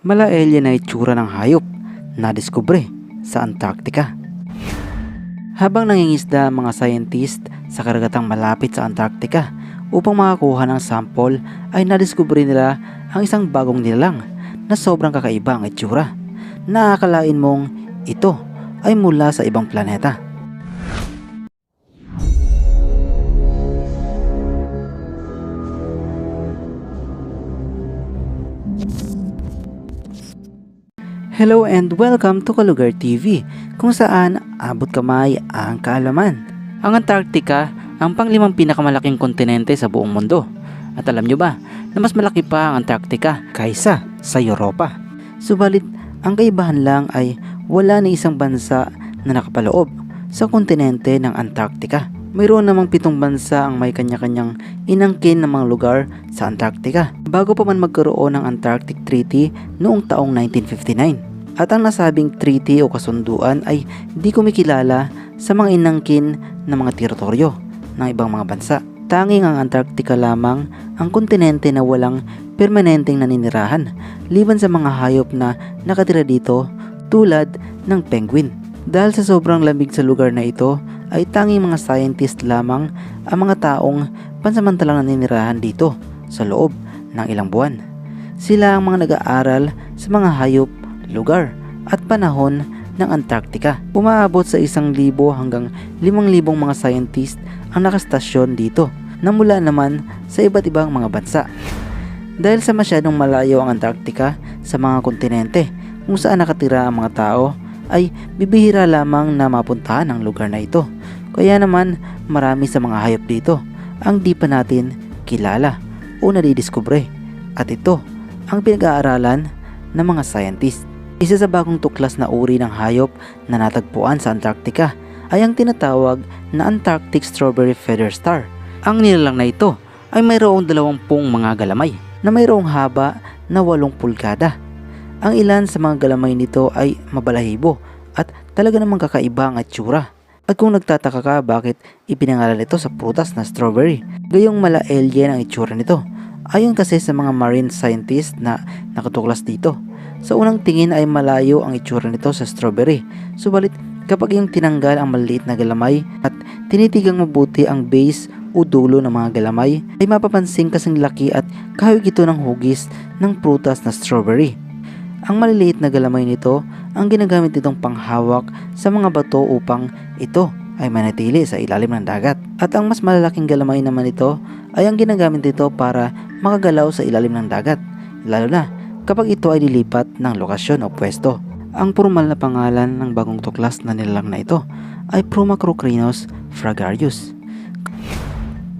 Malaelya na itsura ng hayop na diskubre sa Antarctica. Habang nangingisda ang mga scientist sa karagatang malapit sa Antarctica upang makakuha ng sample ay nadiskubre nila ang isang bagong nilalang na sobrang kakaiba ang itsura. Naakalain mong ito ay mula sa ibang planeta. Hello and welcome to Kalugar TV kung saan abot kamay ang kaalaman. Ang Antarctica ang panglimang pinakamalaking kontinente sa buong mundo. At alam nyo ba na mas malaki pa ang Antarctica kaysa sa Europa? Subalit, ang kaibahan lang ay wala ni isang bansa na nakapaloob sa kontinente ng Antarctica. Mayroon namang pitong bansa ang may kanya-kanyang inangkin ng mga lugar sa Antarctica bago pa man magkaroon ng Antarctic Treaty noong taong 1959. At ang nasabing treaty o kasunduan ay di kumikilala sa mga inangkin ng mga teritoryo ng ibang mga bansa. Tanging ang Antarctica lamang ang kontinente na walang permanenteng naninirahan liban sa mga hayop na nakatira dito tulad ng penguin. Dahil sa sobrang lamig sa lugar na ito ay tanging mga scientist lamang ang mga taong pansamantalang naninirahan dito sa loob ng ilang buwan. Sila ang mga nag-aaral sa mga hayop, lugar at panahon ng Antarctica. Umaabot sa isang libo hanggang limang libong mga scientist ang nakastasyon dito na mula naman sa iba't ibang mga bansa. Dahil sa masyadong malayo ang Antarctica sa mga kontinente kung saan nakatira ang mga tao ay bibihira lamang na mapuntahan ang lugar na ito. Kaya naman marami sa mga hayop dito ang di pa natin kilala o nadidiskubre. At ito ang pinag-aaralan ng mga scientist. Isa sa bagong tuklas na uri ng hayop na natagpuan sa Antarctica ay ang tinatawag na Antarctic Strawberry Feather Star. Ang nilalang na ito ay mayroong dalawampung mga galamay na mayroong haba na walong pulgada. Ang ilan sa mga galamay nito ay mabalahibo at talaga namang kakaiba ang itsura. At kung nagtataka ka bakit ipinangalan ito sa prutas na strawberry, gayong mala alien ang itsura nito. Ayon kasi sa mga marine scientist na nakatuklas dito. Sa unang tingin ay malayo ang itsura nito sa strawberry. Subalit kapag yung tinanggal ang maliliit na galamay at tinitigang mabuti ang base o dulo ng mga galamay ay mapapansin kasing laki at kahawig ito ng hugis ng prutas na strawberry. Ang maliliit na galamay nito ang ginagamit nitong panghawak sa mga bato upang ito ay manatili sa ilalim ng dagat. At ang mas malalaking galamay naman ito ay ang ginagamit nito para makagalaw sa ilalim ng dagat, lalo na kapag ito ay lilipat ng lokasyon o pwesto. Ang formal na pangalan ng bagong tuklas na nilalang na ito ay Promacrocrinus fragarius.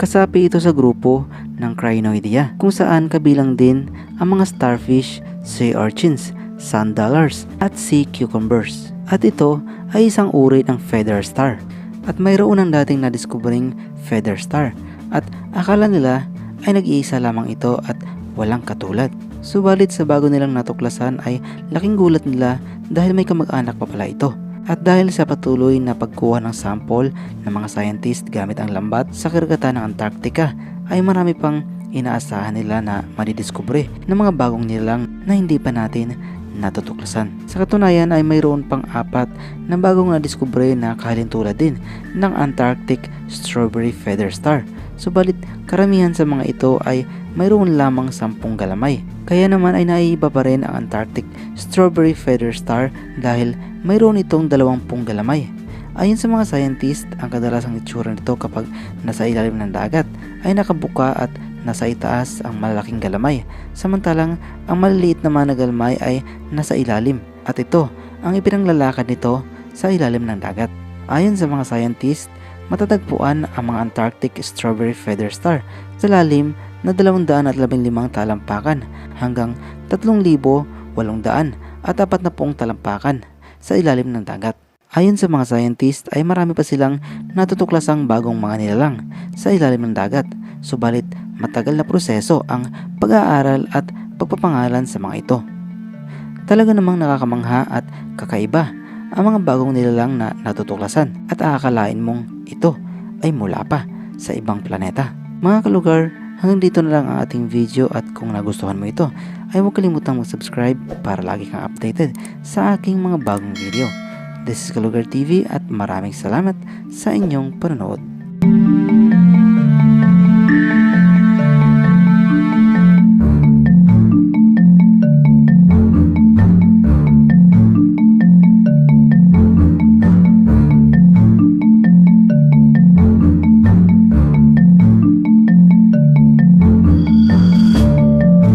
Kasapi ito sa grupo ng Crinoidea kung saan kabilang din ang mga starfish, sea urchins, sand dollars at sea cucumbers. At ito ay isang uri ng feather star. At mayroon ng dating nadiskubring feather star at akala nila ay nag-iisa lamang ito at walang katulad. Subalit sa bago nilang natuklasan ay laking gulat nila dahil may kamag-anak pa pala ito. At dahil sa patuloy na pagkuha ng sample ng mga scientist gamit ang lambat sa karagatan ng Antarctica ay marami pang inaasahan nila na madidiskubre ng mga bagong nilalang na hindi pa natin natutuklasan. Sa katunayan ay mayroon pang apat na bagong nadiskubre na kahalintulad din ng Antarctic Strawberry Feather Star. Subalit karamihan sa mga ito ay mayroon lamang sampung galamay. Kaya naman ay naiiba pa rin ang Antarctic Strawberry Feather Star dahil mayroon itong dalawampung galamay. Ayon sa mga scientist, ang kadalasang itsura nito kapag nasa ilalim ng dagat ay nakabuka at nasa itaas ang malalaking galamay, samantalang ang maliliit na mga galamay ay nasa ilalim at ito ang ipinanglalakad nito sa ilalim ng dagat. Ayon sa mga scientist, matatagpuan ang mga Antarctic Strawberry Feather Star sa lalim na 215 talampakan hanggang 3,800 at 40 talampakan sa ilalim ng dagat. Ayon sa mga scientist ay marami pa silang natutuklasang bagong mga nilalang sa ilalim ng dagat. Subalit matagal na proseso ang pag-aaral at pagpapangalan sa mga ito. Talaga namang nakakamangha at kakaiba ang mga bagong nilalang na natutuklasan at aakalain mong ito ay mula pa sa ibang planeta. Mga kalugar, hanggang dito na lang ang ating video at kung nagustuhan mo ito ay huwag kalimutang mag-subscribe para lagi kang updated sa aking mga bagong video. This is Kalugar TV at maraming salamat sa inyong panonood.